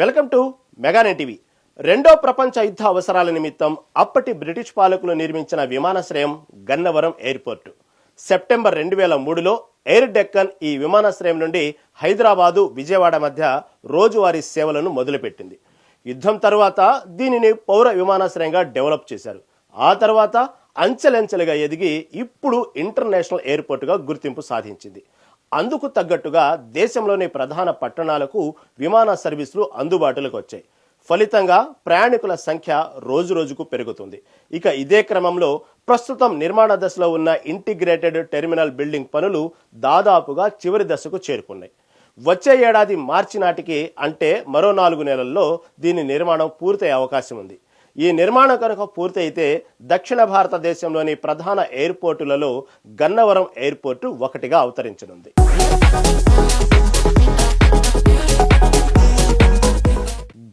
Welcome to మెగానే TV. రెండో ప్రపంచ యుద్ధ అవసరాల నిమిత్తం అప్పటి బ్రిటిష్ పాలకులు నిర్మించిన విమానాశ్రయం గన్నవరం ఎయిర్పోర్టు. సెప్టెంబర్ రెండు వేల మూడులో ఎయిర్ డెక్కన్ ఈ విమానాశ్రయం నుండి హైదరాబాదు విజయవాడ మధ్య రోజువారీ సేవలను మొదలుపెట్టింది. యుద్ధం తర్వాత దీనిని పౌర విమానాశ్రయంగా డెవలప్ చేశారు. ఆ తర్వాత అంచెలంచెలుగా ఎదిగి ఇప్పుడు ఇంటర్నేషనల్ ఎయిర్పోర్టుగా గుర్తింపు సాధించింది. అందుకు తగ్గట్టుగా దేశంలోని ప్రధాన పట్టణాలకు విమాన సర్వీసులు అందుబాటులోకి వచ్చాయి. ఫలితంగా ప్రయాణికుల సంఖ్య రోజు రోజుకు పెరుగుతుంది. ఇక ఇదే క్రమంలో ప్రస్తుతం నిర్మాణ దశలో ఉన్న ఇంటిగ్రేటెడ్ టెర్మినల్ బిల్డింగ్ పనులు దాదాపుగా చివరి దశకు చేరుకున్నాయి. వచ్చే ఏడాది మార్చి నాటికి అంటే మరో నాలుగు నెలల్లో దీని నిర్మాణం పూర్తయ్యే అవకాశం ఉంది. ఈ నిర్మాణం కనుక పూర్తయితే దక్షిణ భారతదేశంలోని ప్రధాన ఎయిర్పోర్టులలో గన్నవరం ఎయిర్పోర్టు ఒకటిగా అవతరించనుంది.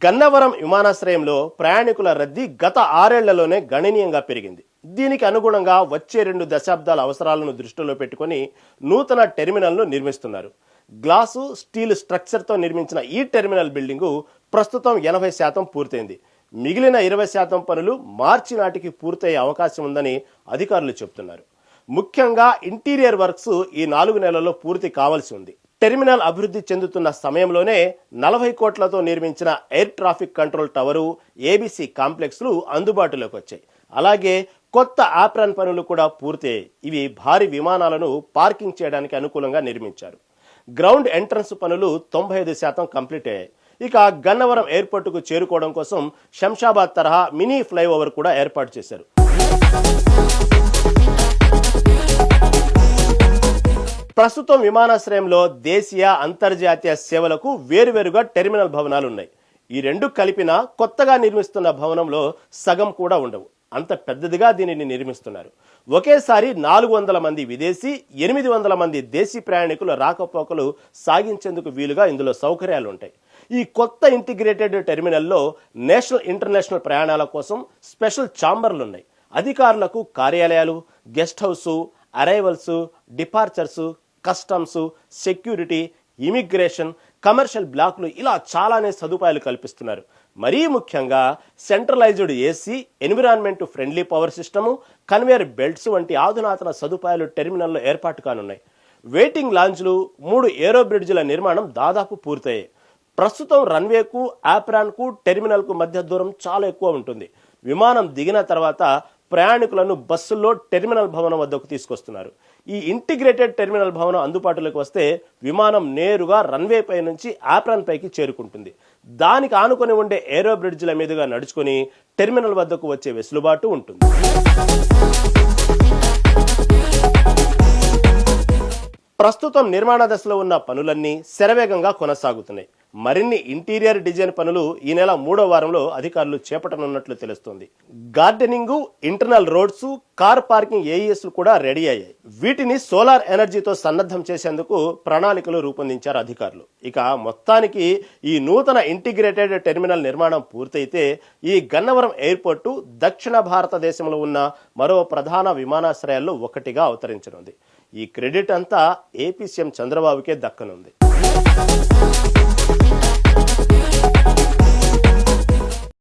గన్నవరం విమానాశ్రయంలో ప్రయాణికుల రద్దీ గత ఆరేళ్ళలోనే గణనీయంగా పెరిగింది. దీనికి అనుగుణంగా వచ్చే రెండు దశాబ్దాల అవసరాలను దృష్టిలో పెట్టుకొని నూతన టెర్మినల్ను నిర్మిస్తున్నారు. గ్లాసు స్టీల్ స్ట్రక్చర్తో నిర్మించిన ఈ టెర్మినల్ బిల్డింగు ప్రస్తుతం ఎనభై శాతం పూర్తయింది. మిగిలిన ఇరవై శాతం పనులు మార్చి నాటికి పూర్తయ్యే అవకాశం ఉందని అధికారులు చెబుతున్నారు. ముఖ్యంగా ఇంటీరియర్ వర్క్స్ ఈ నాలుగు నెలల్లో పూర్తి కావాల్సి ఉంది. టెర్మినల్ అభివృద్ధి చెందుతున్న సమయంలోనే నలభై కోట్లతో నిర్మించిన air traffic control tower ABC కాంప్లెక్స్లు అందుబాటులోకి వచ్చాయి. అలాగే కొత్త ఆప్రాన్ పనులు కూడా పూర్తయ్యాయి ఇవి భారీ విమానాలను పార్కింగ్ చేయడానికి అనుకూలంగా నిర్మించారు. గ్రౌండ్ ఎంట్రన్స్ పనులు తొంభై ఐదు శాతం కంప్లీట్ అయ్యాయి. ఇక గన్నవరం ఎయిర్పోర్టుకు చేరుకోవడం కోసం శంషాబాద్ తరహా మినీ ఫ్లైఓవర్ కూడా ఏర్పాటు చేశారు. ప్రస్తుతం విమానాశ్రయంలో దేశీయ అంతర్జాతీయ సేవలకు వేరువేరుగా టెర్మినల్ భవనాలు ఉన్నాయి ఈ రెండు కలిపిన కొత్తగా నిర్మిస్తున్న భవనంలో సగం కూడా ఉండవు. అంత పెద్దదిగా దీనిని నిర్మిస్తున్నారు. ఒకేసారి నాలుగు వందల మంది విదేశీ ఎనిమిది వందల మంది దేశీ ప్రయాణికుల రాకపోకలు సాగించేందుకు వీలుగా ఇందులో సౌకర్యాలు ఉంటాయి ఈ కొత్త ఇంటిగ్రేటెడ్ టెర్మినల్లో నేషనల్ ఇంటర్నేషనల్ ప్రయాణాల కోసం స్పెషల్ ఛాంబర్లు ఉన్నాయి అధికారులకు కార్యాలయాలు guest house arrivals departures customs security immigration commercial బ్లాక్లు ఇలా చాలానే సదుపాయాలు కల్పిస్తున్నారు. మరీ ముఖ్యంగా centralised AC environment friendly power system conveyor belts వంటి ఆధునాతన సదుపాయాలు టెర్మినల్లో ఏర్పాటు కానున్నాయి. వెయిటింగ్ లాంజ్లు మూడు ఏరో బ్రిడ్జ్ల నిర్మాణం దాదాపు పూర్తయ్యాయి. ప్రస్తుతం రన్వేకు ఆప్రాన్కు టెర్మినల్కు మధ్య దూరం చాలా ఎక్కువ ఉంటుంది. విమానం దిగిన తర్వాత ప్రయాణికులను బస్సుల్లో టెర్మినల్ భవనం వద్దకు తీసుకొస్తున్నారు. ఈ ఇంటిగ్రేటెడ్ టెర్మినల్ భవనం అందుబాటులోకి వస్తే విమానం నేరుగా రన్వే పై నుంచి ఆప్రాన్ పైకి చేరుకుంటుంది. దానికి ఆనుకొని ఉండే ఏరో బ్రిడ్జ్ల మీదుగా నడుచుకొని టెర్మినల్ వద్దకు వచ్చే వెసులుబాటు ఉంటుంది. ప్రస్తుతం నిర్మాణ దశలో ఉన్న పనులన్నీ శరవేగంగా కొనసాగుతున్నాయి. మరిన్ని ఇంటీరియర్ డిజైన్ పనులు ఈ నెల మూడో వారంలో అధికారులు చేపట్టనున్నట్లు తెలుస్తోంది. Gardening internal roads car parking ఏఈఎస్లు కూడా రెడీ అయ్యాయి. వీటిని సోలార్ ఎనర్జీతో సన్నద్ధం చేసేందుకు ప్రణాళికలు రూపొందించారు అధికారులు. ఇక మొత్తానికి ఈ నూతన ఇంటిగ్రేటెడ్ టెర్మినల్ నిర్మాణం పూర్తయితే ఈ గన్నవరం ఎయిర్పోర్టు దక్షిణ భారతదేశంలో ఉన్న మరో ప్రధాన విమానాశ్రయాల్లో ఒకటిగా అవతరించనుంది. ఈ క్రెడిట్ అంతా ఏపీ సీఎం చంద్రబాబుకే దక్కనుంది.